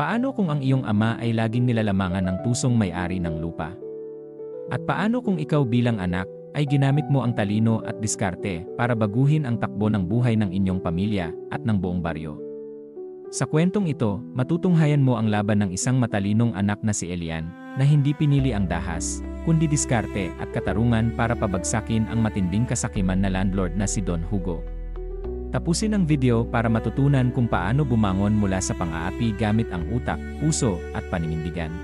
Paano kung ang iyong ama ay laging nilalamangan ng pusong may-ari ng lupa? At paano kung ikaw bilang anak ay ginamit mo ang talino at diskarte para baguhin ang takbo ng buhay ng inyong pamilya at ng buong baryo? Sa kwentong ito, matutunghayan mo ang laban ng isang matalinong anak na si Elian, na hindi pinili ang dahas, kundi diskarte at katarungan para pabagsakin ang matinding kasakiman na landlord na si Don Hugo. Tapusin ang video para matutunan kung paano bumangon mula sa pang-aapi gamit ang utak, puso, at paninindigan.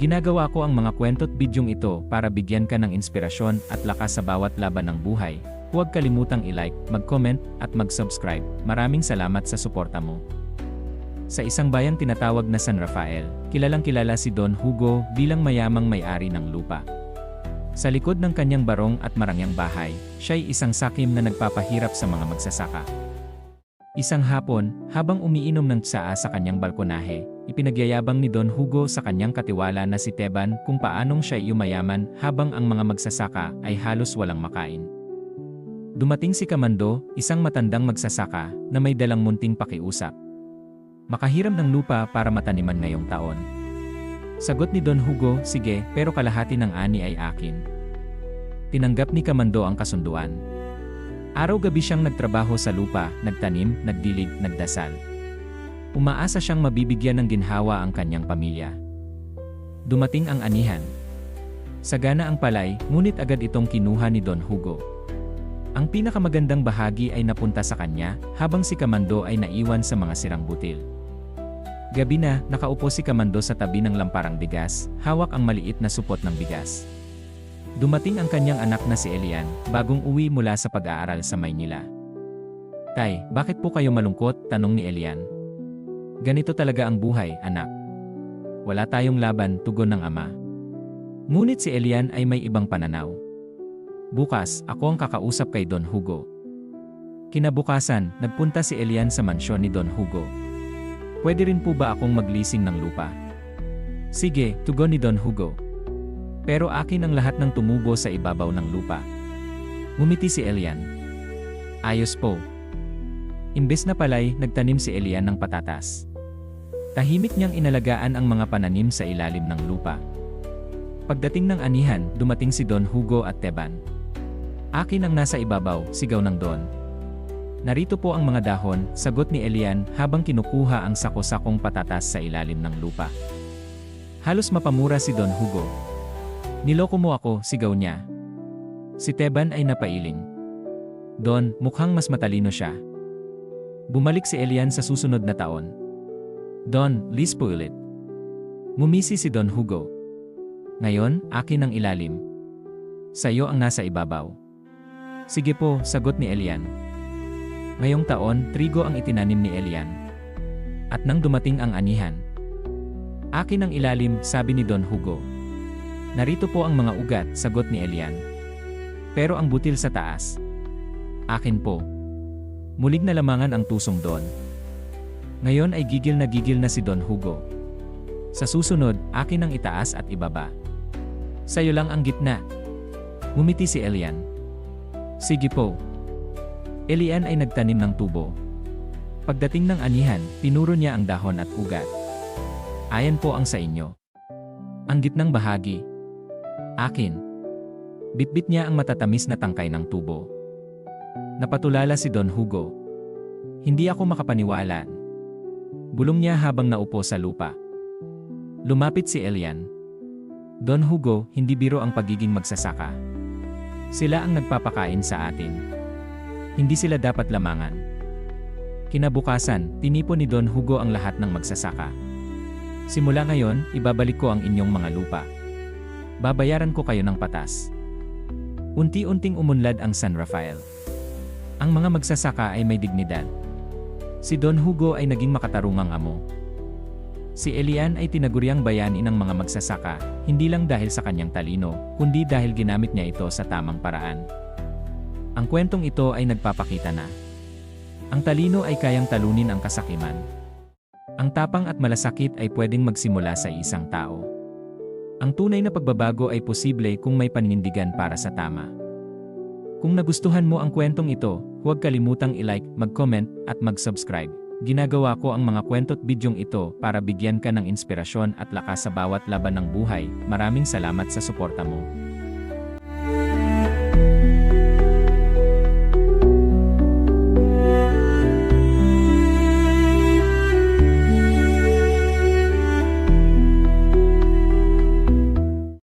Ginagawa ko ang mga kwento't bidyong ito para bigyan ka ng inspirasyon at lakas sa bawat laban ng buhay. Huwag kalimutang i-like, mag-comment, at mag-subscribe. Maraming salamat sa suporta mo. Sa isang bayang tinatawag na San Rafael, kilalang kilala si Don Hugo bilang mayamang may-ari ng lupa. Sa likod ng kanyang barong at marangyang bahay, siya'y isang sakim na nagpapahirap sa mga magsasaka. Isang hapon, habang umiinom ng tsaa sa kanyang balkonahe, ipinagyayabang ni Don Hugo sa kanyang katiwala na si Teban kung paanong siya yumayaman habang ang mga magsasaka ay halos walang makain. Dumating si Kamando, isang matandang magsasaka, na may dalang munting pakiusap. Makahiram ng lupa para mataniman ngayong taon. Sagot ni Don Hugo, sige, pero kalahati ng ani ay akin. Tinanggap ni Kamando ang kasunduan. Araw-gabi siyang nagtrabaho sa lupa, nagtanim, nagdilig, nagdasal. Umaasa siyang mabibigyan ng ginhawa ang kanyang pamilya. Dumating ang anihan. Sagana ang palay, ngunit agad itong kinuha ni Don Hugo. Ang pinakamagandang bahagi ay napunta sa kanya, habang si Kamando ay naiwan sa mga sirang butil. Gabi na, nakaupo si Kamando sa tabi ng lamparang bigas, hawak ang maliit na supot ng bigas. Dumating ang kanyang anak na si Elian, bagong uwi mula sa pag-aaral sa Maynila. Tay, bakit po kayo malungkot? Tanong ni Elian. Ganito talaga ang buhay, anak. Wala tayong laban, tugon ng ama. Ngunit si Elian ay may ibang pananaw. Bukas, ako ang kakausap kay Don Hugo. Kinabukasan, nagpunta si Elian sa mansyon ni Don Hugo. Pwede rin po ba akong magleasing ng lupa? Sige, tugon ni Don Hugo. Pero akin ang lahat ng tumubo sa ibabaw ng lupa. Ngumiti si Elian. Ayos po. Imbes na palay, nagtanim si Elian ng patatas. Tahimik niyang inalagaan ang mga pananim sa ilalim ng lupa. Pagdating ng anihan, dumating si Don Hugo at Teban. Akin ang nasa ibabaw, sigaw ng Don. Narito po ang mga dahon, sagot ni Elian habang kinukuha ang sako-sakong patatas sa ilalim ng lupa. Halos mapamura si Don Hugo. Niloko mo ako, sigaw niya. Si Teban ay napailing. Don, mukhang mas matalino siya. Bumalik si Elian sa susunod na taon. Don, please po ulit. Mumisi si Don Hugo. Ngayon, akin ang ilalim. Sa'yo ang nasa ibabaw. Sige po, sagot ni Elian. Ngayong taon, trigo ang itinanim ni Elian. At nang dumating ang anihan. Akin ang ilalim, sabi ni Don Hugo. Narito po ang mga ugat, sagot ni Elian. Pero ang butil sa taas. Akin po. Mulig na lamangan ang tusong Don. Ngayon ay gigil na gigil na si Don Hugo. Sa susunod, akin ang itaas at ibaba. Sa'yo lang ang gitna. Ngumiti si Elian. Sige po. Elian ay nagtanim ng tubo. Pagdating ng anihan, pinuro niya ang dahon at ugat. Ayan po ang sa inyo. Ang gitnang bahagi. Akin. Bitbit niya ang matatamis na tangkay ng tubo. Napatulala si Don Hugo. Hindi ako makapaniwala. Bulong niya habang naupo sa lupa. Lumapit si Elian. Don Hugo, hindi biro ang pagiging magsasaka. Sila ang nagpapakain sa atin. Hindi sila dapat lamangan. Kinabukasan, tinipon ni Don Hugo ang lahat ng magsasaka. Simula ngayon, ibabalik ko ang inyong mga lupa. Babayaran ko kayo ng patas. Unti-unting umunlad ang San Rafael. Ang mga magsasaka ay may dignidad. Si Don Hugo ay naging makatarungang amo. Si Elian ay tinaguriang bayani ng mga magsasaka, hindi lang dahil sa kanyang talino, kundi dahil ginamit niya ito sa tamang paraan. Ang kwentong ito ay nagpapakita na ang talino ay kayang talunin ang kasakiman. Ang tapang at malasakit ay pwedeng magsimula sa isang tao. Ang tunay na pagbabago ay posible kung may paninindigan para sa tama. Kung nagustuhan mo ang kwentong ito, huwag kalimutang i-like, mag-comment, at mag-subscribe. Ginagawa ko ang mga kwento't bidyong ito para bigyan ka ng inspirasyon at lakas sa bawat laban ng buhay. Maraming salamat sa suporta mo.